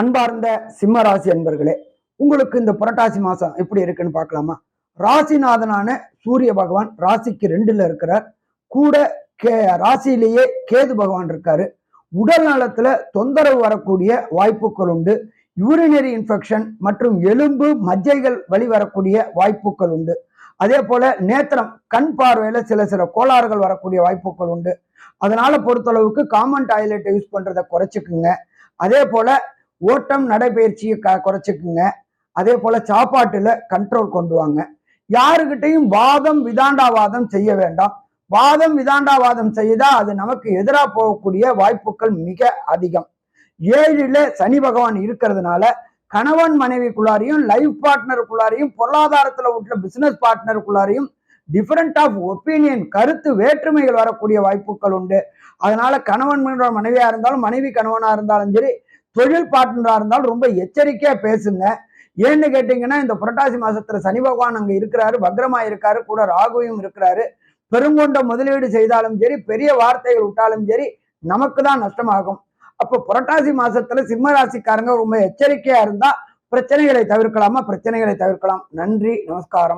அன்பார்ந்த சிம்ம ராசி அன்பர்களே உங்களுக்கு இந்த புரட்டாசி மாசம் எப்படி இருக்குன்னு பார்க்கலாமா? ராசிநாதனான சூரிய பகவான் ராசிக்கு ரெண்டுல இருக்கிறார். கூட கே ராசியிலேயே கேது பகவான் இருக்காரு. உடல் நலத்துல தொந்தரவு வரக்கூடிய வாய்ப்புகள் உண்டு. யூரினரி இன்ஃபெக்ஷன் மற்றும் எலும்பு மஜ்ஜைகள் வழி வரக்கூடிய வாய்ப்புகள் உண்டு. அதே போல நேத்திரம் கண் பார்வையில சில சில கோளாறுகள் வரக்கூடிய வாய்ப்புகள் உண்டு. அதனால பொறுத்தளவுக்கு காமன் டாய்லெட் யூஸ் பண்றதை குறைச்சிக்குங்க. அதே போல ஓட்டம் நடைபயிற்சியை க குறைச்சிக்குங்க. அதே போல சாப்பாட்டுல கண்ட்ரோல் கொண்டு வாங்க. யாருக்கிட்டையும் வாதம் விதாண்டாவாதம் செய்ய வேண்டாம். வாதம் விதாண்டாவாதம் செய்தால் அது நமக்கு எதிராக போகக்கூடிய வாய்ப்புகள் மிக அதிகம். ஏழில் சனி பகவான் இருக்கிறதுனால கணவன் மனைவிக்குள்ளாரையும் லைஃப் பார்ட்னருக்குள்ளாரையும் பொருளாதாரத்துல உள்ள பிசினஸ் பார்ட்னருக்குள்ளாரையும் டிஃப்ரெண்ட் ஆஃப் ஒப்பீனியன் கருத்து வேற்றுமைகள் வரக்கூடிய வாய்ப்புகள் உண்டு. அதனால கணவன் மனைவியா இருந்தாலும் மனைவி கணவனா இருந்தாலும் சரி தொழில் பார்ட்னராக இருந்தாலும் ரொம்ப எச்சரிக்கையாக பேசுங்க. ஏன்னு கேட்டிங்கன்னா இந்த புரட்டாசி மாசத்துல சனி பகவான் அங்கே இருக்கிறாரு பக்ரமா இருக்காரு கூட ராகுவையும் இருக்கிறாரு. பெருங்கொண்ட முதலீடு செய்தாலும் சரி பெரிய வார்த்தைகள் விட்டாலும் சரி நமக்கு தான் நஷ்டமாகும். அப்போ புரட்டாசி மாசத்துல சிம்ம ராசிக்காரங்க ரொம்ப எச்சரிக்கையா இருந்தா பிரச்சனைகளை தவிர்க்கலாமா? பிரச்சனைகளை தவிர்க்கலாம். நன்றி நமஸ்காரம்.